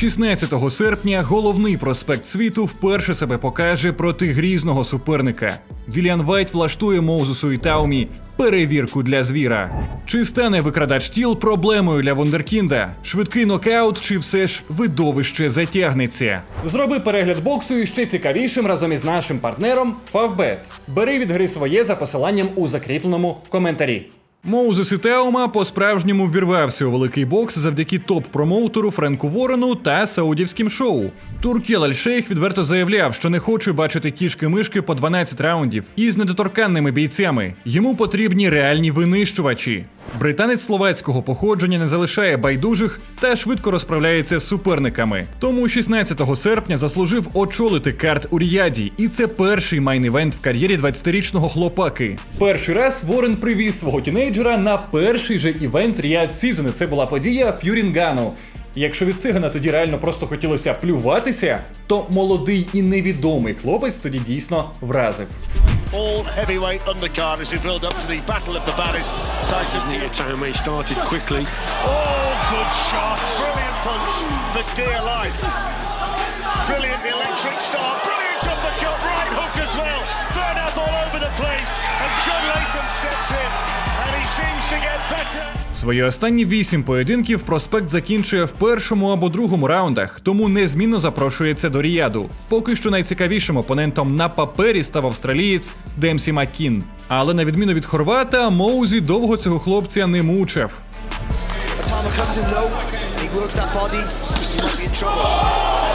16 серпня головний проспект світу вперше себе покаже проти грізного суперника. Діліан Вайт влаштує Моузесу і Таумі перевірку для звіра. Чи стане викрадач тіл проблемою для Вундеркінда? Швидкий нокаут чи все ж видовище затягнеться? Зроби перегляд боксу і ще цікавішим разом із нашим партнером Favbet. Бери від гри своє за посиланням у закріпленому коментарі. Моузес і Теома по-справжньому ввірвався у великий бокс завдяки топ-промоутеру Френку Ворену та саудівським шоу. Туркіл Аль-Шейх відверто заявляв, що не хоче бачити кішки-мишки по 12 раундів із недоторканними бійцями. Йому потрібні реальні винищувачі. Британець словацького походження не залишає байдужих та швидко розправляється з суперниками. Тому 16 серпня заслужив очолити карт у Ріяді, і це перший майн-івент в кар'єрі 20-річного хлопаки. Перший раз Ворен привіз свого тінейджера на перший же івент Ріад Сізон. і Це була подія Ф'юрінгану. Якщо від цигана тоді реально просто хотілося плюватися, то молодий і невідомий хлопець тоді дійсно вразив. All heavyweight undercard as we build up to the battle of the baddest. Tyson Fury. Tomei started quickly. Oh, good shot. Brilliant punch for dear life. Brilliant electric start. Brilliant uppercut. Right hook as well. Burnout all over the place. And John Latham steps in. And he seems to get better. Свої останні вісім поєдинків проспект закінчує в першому або другому раундах, тому незмінно запрошується до Ріяду. Поки що найцікавішим опонентом на папері став австралієць Демсі Маккін. Але на відміну від хорвата, Моузі довго цього хлопця не мучив. Atama comes in low, he works that body, he might be in trouble.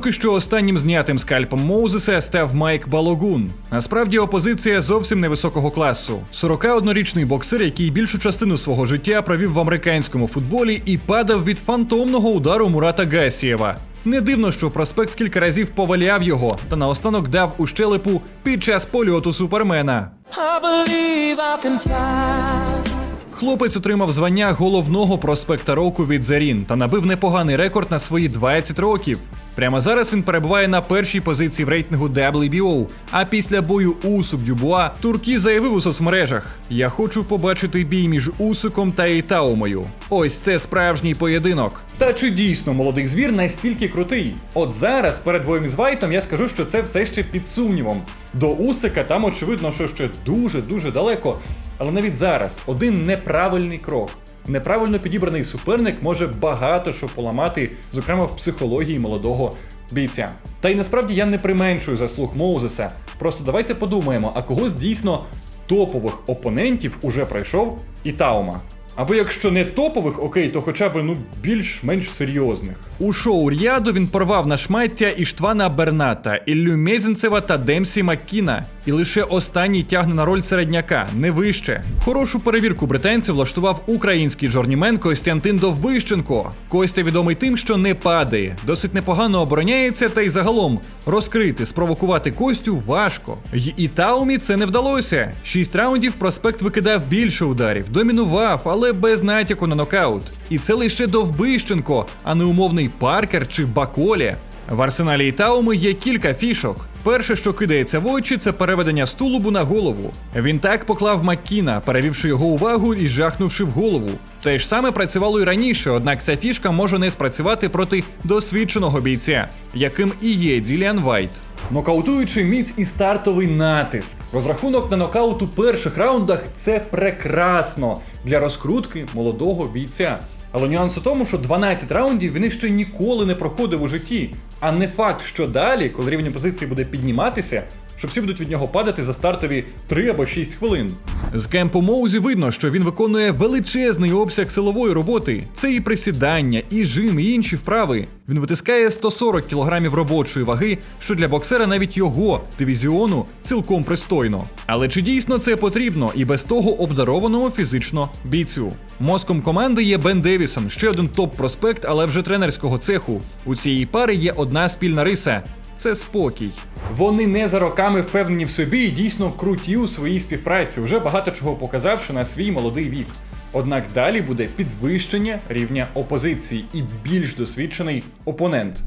Поки що останнім знятим скальпом Моузеса став Майк Балогун. Насправді опозиція зовсім невисокого класу. 41-річний боксер, який більшу частину свого життя провів в американському футболі і падав від фантомного удару Мурата Гасієва. Не дивно, що проспект кілька разів поваляв його та наостанок дав у щелепу під час польоту супермена. I believe I can fly. Хлопець отримав звання головного проспекта року від Зарін та набив непоганий рекорд на свої 20 років. Прямо зараз він перебуває на першій позиції в рейтингу WBO, А після бою Усук Дюбуа Туркі заявив у соцмережах: Я хочу побачити бій між Усуком та Ітаумою. Ось це справжній поєдинок. Та чи дійсно молодий звір настільки крутий? От зараз перед боєм із Вайтом я скажу, що це все ще під сумнівом. До Усика там очевидно, що ще дуже дуже далеко. Але навіть зараз один неправильний крок. Неправильно підібраний суперник може багато що поламати, зокрема в психології молодого бійця. Та й насправді я не применшую заслуг Моузеса. Просто давайте подумаємо, а кого з дійсно топових опонентів уже пройшов і Таума. Або якщо не топових, окей, то хоча б ну більш-менш серйозних. У шоу Ріаду він порвав на шмаття Іштвана Берната, Іллю Мезенцева та Демсі Маккіна. І лише останній тягне на роль середняка, не вище. Хорошу перевірку британців влаштував український жорнімен Костянтин Довбищенко. Костя відомий тим, що не падає, досить непогано обороняється, та й загалом розкрити, спровокувати Костю важко. Й і Таумі це не вдалося. Шість раундів проспект викидав більше ударів, домінував, але без натяку на нокаут. І це лише Довбищенко, а не умовний Паркер чи Баколі. В арсеналі Ітауми є кілька фішок. Перше, що кидається в очі, це переведення стулубу на голову. Він так поклав Маккіна, перевівши його увагу і жахнувши в голову. Те ж саме працювало і раніше, однак ця фішка може не спрацювати проти досвідченого бійця, яким і є Діліан Вайт. Нокаутуючий міць і стартовий натиск. Розрахунок на нокаут у перших раундах це прекрасно для розкрутки молодого бійця. Але нюанс у тому, що 12 раундів він ще ніколи не проходив у житті. А не факт, що далі, коли рівень позиції буде підніматися, що всі будуть від нього падати за стартові 3 або 6 хвилин. З кемпу Моузі видно, що він виконує величезний обсяг силової роботи. Це і присідання, і жим, і інші вправи. Він витискає 140 кг робочої ваги, що для боксера навіть його дивізіону цілком пристойно. Але чи дійсно це потрібно і без того обдарованому фізично бійцю? Мозком команди є Бен Девісон, ще один топ-проспект, але вже тренерського цеху. У цієї пари є одна спільна риса. Це спокій. Вони не за роками впевнені в собі і дійсно круті у своїй співпраці, вже багато чого показавши на свій молодий вік. Однак далі буде підвищення рівня опозиції і більш досвідчений опонент.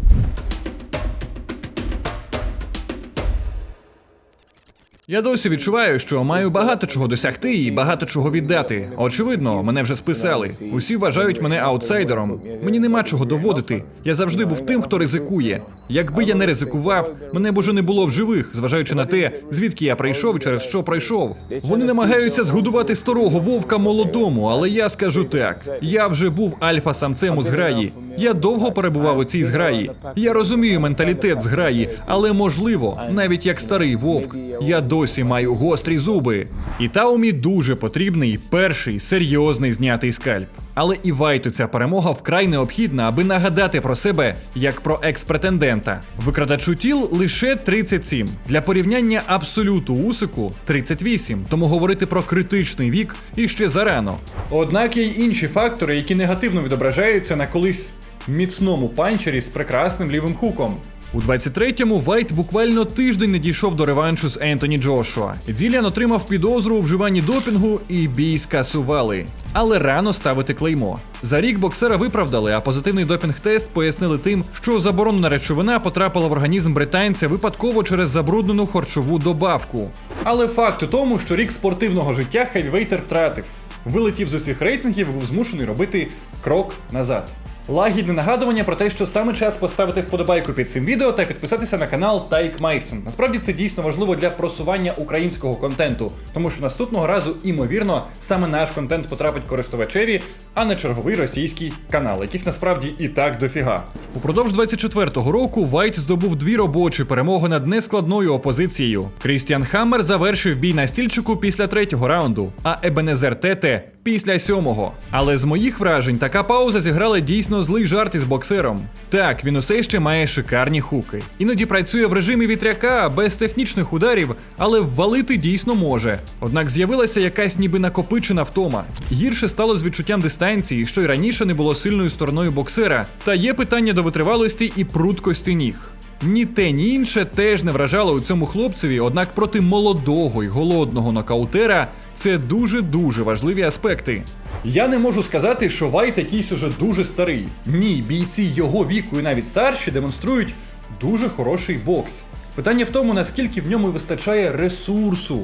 Я досі відчуваю, що маю багато чого досягти і багато чого віддати. Очевидно, мене вже списали. Усі вважають мене аутсайдером. Мені нема чого доводити. Я завжди був тим, хто ризикує. Якби я не ризикував, мене б уже не було в живих, зважаючи на те, звідки я прийшов і через що пройшов. Вони намагаються згодувати старого вовка молодому, але я скажу так: я вже був альфа-самцем у зграї. Я довго перебував у цій зграї. Я розумію менталітет зграї, але можливо, навіть як старий вовк, я досі маю гострі зуби. І Таумі дуже потрібний перший серйозний знятий скальп. Але і Вайту ця перемога вкрай необхідна, аби нагадати про себе як про екс-претендента. Викрадачу тіл лише 37. Для порівняння абсолюту Усику 38, тому говорити про критичний вік іще зарано. Однак є й інші фактори, які негативно відображаються на колись міцному панчері з прекрасним лівим хуком. У 23-му Вайт буквально тиждень не дійшов до реваншу з Ентоні Джошуа. Діліан отримав підозру у вживанні допінгу і бій скасували. Але рано ставити клеймо. За рік боксера виправдали, а позитивний допінг-тест пояснили тим, що заборонена речовина потрапила в організм британця випадково через забруднену харчову добавку. Але факт у тому, що рік спортивного життя хевівейтер втратив. Вилетів з усіх рейтингів і був змушений робити крок назад. Лагідне нагадування про те, що саме час поставити вподобайку під цим відео та підписатися на канал Тайк Майсон. Насправді це дійсно важливо для просування українського контенту, тому що наступного разу, імовірно, саме наш контент потрапить користувачеві, а не черговий російський канал, яких насправді і так дофіга. Упродовж 24-го року Вайт здобув дві робочі перемоги над нескладною опозицією. Крістіан Хаммер завершив бій на стільчику після третього раунду, а Ебенезер Тете після сьомого. Але з моїх вражень така пауза зіграла дійсно злий жарт із боксером. Так, він усе ще має шикарні хуки. Іноді працює в режимі вітряка без технічних ударів, але ввалити дійсно може. Однак з'явилася якась ніби накопичена втома. Гірше стало з відчуттям дистанції, що й раніше не було сильною стороною боксера. Та є питання до витривалості і пруткості ніг. Ні те, ні інше теж не вражало у цьому хлопцеві, однак проти молодого й голодного нокаутера це дуже-дуже важливі аспекти. Я не можу сказати, що Вайт якийсь уже дуже старий. Ні, бійці його віку і навіть старші демонструють дуже хороший бокс. Питання в тому, наскільки в ньому вистачає ресурсу,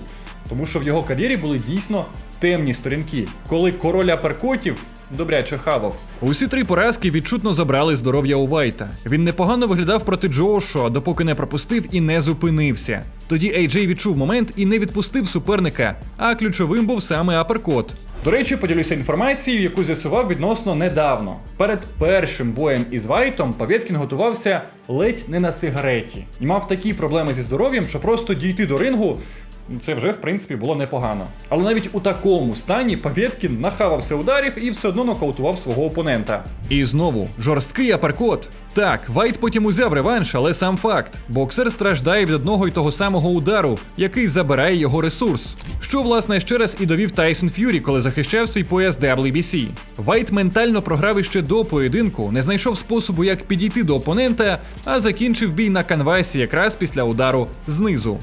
тому що в його кар'єрі були дійсно темні сторінки, коли король аперкотів добряче хавав. Усі три поразки відчутно забрали здоров'я у Вайта. Він непогано виглядав проти Джошуа, допоки не пропустив і не зупинився. Тоді AJ відчув момент і не відпустив суперника, а ключовим був саме аперкот. До речі, поділюся інформацією, яку з'ясував відносно недавно. Перед першим боєм із Вайтом Павєткін готувався ледь не на сигареті і мав такі проблеми зі здоров'ям, що просто дійти до рингу це вже в принципі було непогано. Але навіть у такому стані Павєткін нахавався ударів і все одно нокаутував свого опонента. І знову жорсткий аперкот. Так, Вайт потім узяв реванш, але сам факт: боксер страждає від одного й того самого удару, який забирає його ресурс. Що, власне, ще раз і довів Тайсон Ф'юрі, коли захищав свій пояс WBC. Вайт ментально програв іще до поєдинку, не знайшов способу, як підійти до опонента, а закінчив бій на канвасі якраз після удару знизу.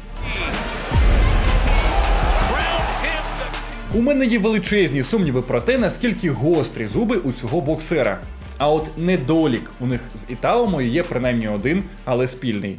У мене є величезні сумніви про те, наскільки гострі зуби у цього боксера. А от недолік у них з Ітаомою є принаймні один, але спільний.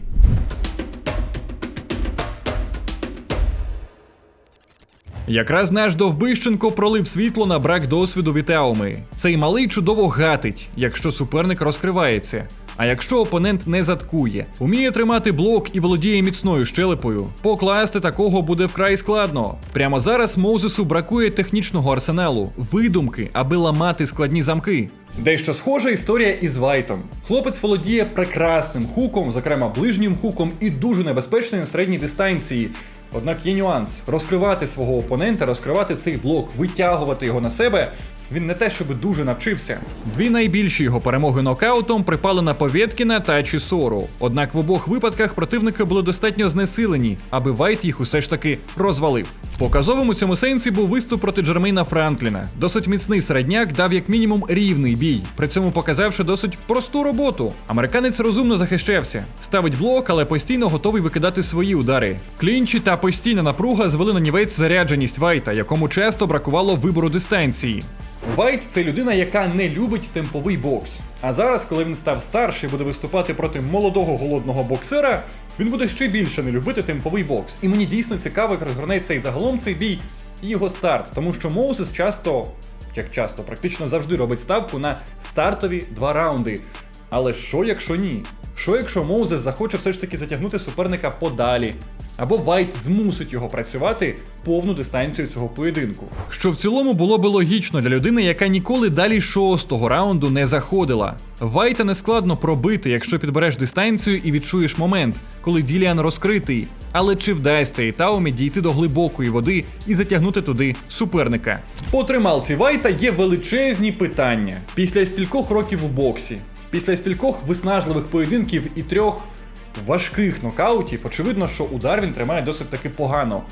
Якраз наш Довбищенко пролив світло на брак досвіду Вітеоми. Цей малий чудово гатить, якщо суперник розкривається. А якщо опонент не заткує, уміє тримати блок і володіє міцною щелепою, покласти такого буде вкрай складно. Прямо зараз Моузесу бракує технічного арсеналу, видумки, аби ламати складні замки. Дещо схожа історія із Вайтом. Хлопець володіє прекрасним хуком, зокрема ближнім хуком, і дуже небезпечний на середній дистанції. Однак є нюанс: розкривати свого опонента, розкривати цей блок, витягувати його на себе. Він не те, щоб дуже навчився. Дві найбільші його перемоги нокаутом припали на Повєткіна та Чісору. Однак в обох випадках противники були достатньо знесилені, аби Вайт їх усе ж таки розвалив. Показовим у цьому сенсі був виступ проти Джермейна Франкліна. Досить міцний середняк дав як мінімум рівний бій, при цьому показавши досить просту роботу. Американець розумно захищався, ставить блок, але постійно готовий викидати свої удари. Клінчі та постійна напруга звели на нівець зарядженість Вайта, якому часто бракувало вибору дистанції. Вайт це людина, яка не любить темповий бокс. А зараз, коли він став старший, буде виступати проти молодого голодного боксера, він буде ще більше не любити темповий бокс. І мені дійсно цікаво, як розгорнеться і загалом цей бій і його старт, тому що Моузес часто, як часто, практично завжди робить ставку на стартові два раунди. Але що, якщо ні? Що якщо Моузес захоче все ж таки затягнути суперника подалі? Або Вайт змусить його працювати повну дистанцію цього поєдинку. Що в цілому було би логічно для людини, яка ніколи далі шостого раунду не заходила. Вайта не складно пробити, якщо підбереш дистанцію і відчуєш момент, коли Діліан розкритий. Але чи вдасться Ітаумі дійти до глибокої води і затягнути туди суперника? По трималці Вайта є величезні питання після стількох років у боксі, після стількох виснажливих поєдинків і трьох важких нокаутів, очевидно, що удар він тримає досить таки погано.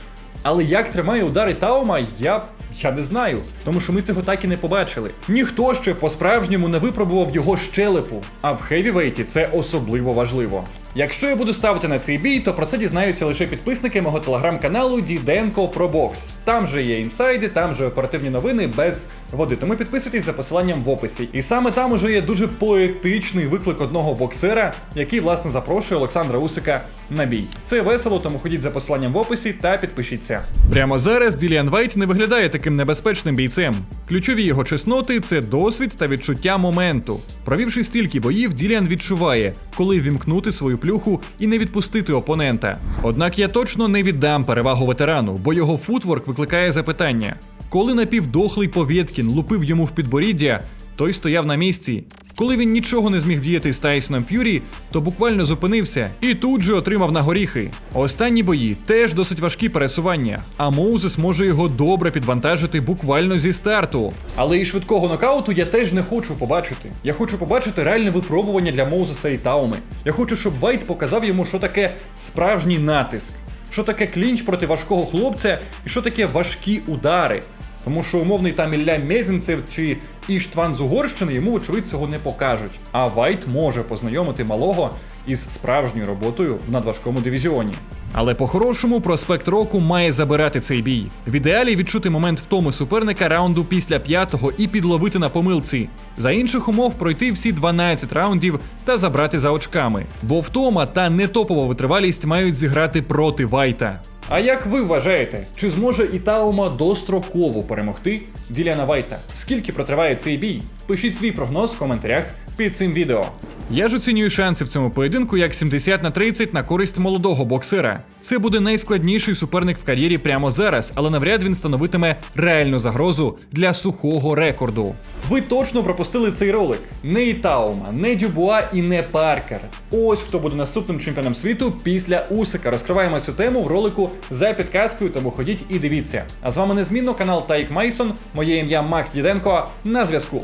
Але як тримає удари Таума, я, я не знаю, тому що ми цього так і не побачили. Ніхто ще по-справжньому не випробував його щелепу, а в хевівейті це особливо важливо. Якщо я буду ставити на цей бій, то про це дізнаються лише підписники мого телеграм-каналу Діденко Про Бокс. Там же є інсайди, там же оперативні новини без води. Тому підписуйтесь за посиланням в описі. І саме там уже є дуже поетичний виклик одного боксера, який власне запрошує Олександра Усика на бій. Це весело, тому ходіть за посиланням в описі та підпишіться. Прямо зараз Діліан Вайт не виглядає таким небезпечним бійцем. Ключові його чесноти це досвід та відчуття моменту. Провівши стільки боїв, Діліан відчуває, коли вімкнути свою плюху і не відпустити опонента. Однак я точно не віддам перевагу ветерану, бо його футворк викликає запитання. Коли напівдохлий Повєткін лупив йому в підборіддя, той стояв на місці. Коли він нічого не зміг вдіяти з Тайсоном Ф'юрі, то буквально зупинився і тут же отримав на горіхи. Останні бої теж досить важкі пересування, а Моузес може його добре підвантажити буквально зі старту. Але і швидкого нокауту я теж не хочу побачити. Я хочу побачити реальне випробування для Моузеса і Тауми. Я хочу, щоб Вайт показав йому, що таке справжній натиск, що таке клінч проти важкого хлопця і що таке важкі удари. Тому що умовний там Ілля Мезенцев чи Іштван з Угорщини йому, очевидь, цього не покажуть. А Вайт може познайомити малого із справжньою роботою в надважкому дивізіоні. Але по-хорошому проспект року має забирати цей бій. В ідеалі відчути момент втоми суперника раунду після п'ятого і підловити на помилці. За інших умов пройти всі 12 раундів та забрати за очками. Бо втома та нетопова витривалість мають зіграти проти Вайта. А як ви вважаєте, чи зможе Ітаума достроково перемогти Діляна Вайта? Скільки протриває цей бій? Пишіть свій прогноз в коментарях під цим відео. Я ж оцінюю шанси в цьому поєдинку як 70 на 30 на користь молодого боксера. Це буде найскладніший суперник в кар'єрі прямо зараз, але навряд він становитиме реальну загрозу для сухого рекорду. Ви точно пропустили цей ролик. Не Ітаума, не Дюбуа і не Паркер. Ось хто буде наступним чемпіоном світу після Усика. Розкриваємо цю тему в ролику за підказкою, тому ходіть і дивіться. А з вами незмінно канал Тайк Мейсон. Моє ім'я Макс Діденко. На зв'язку.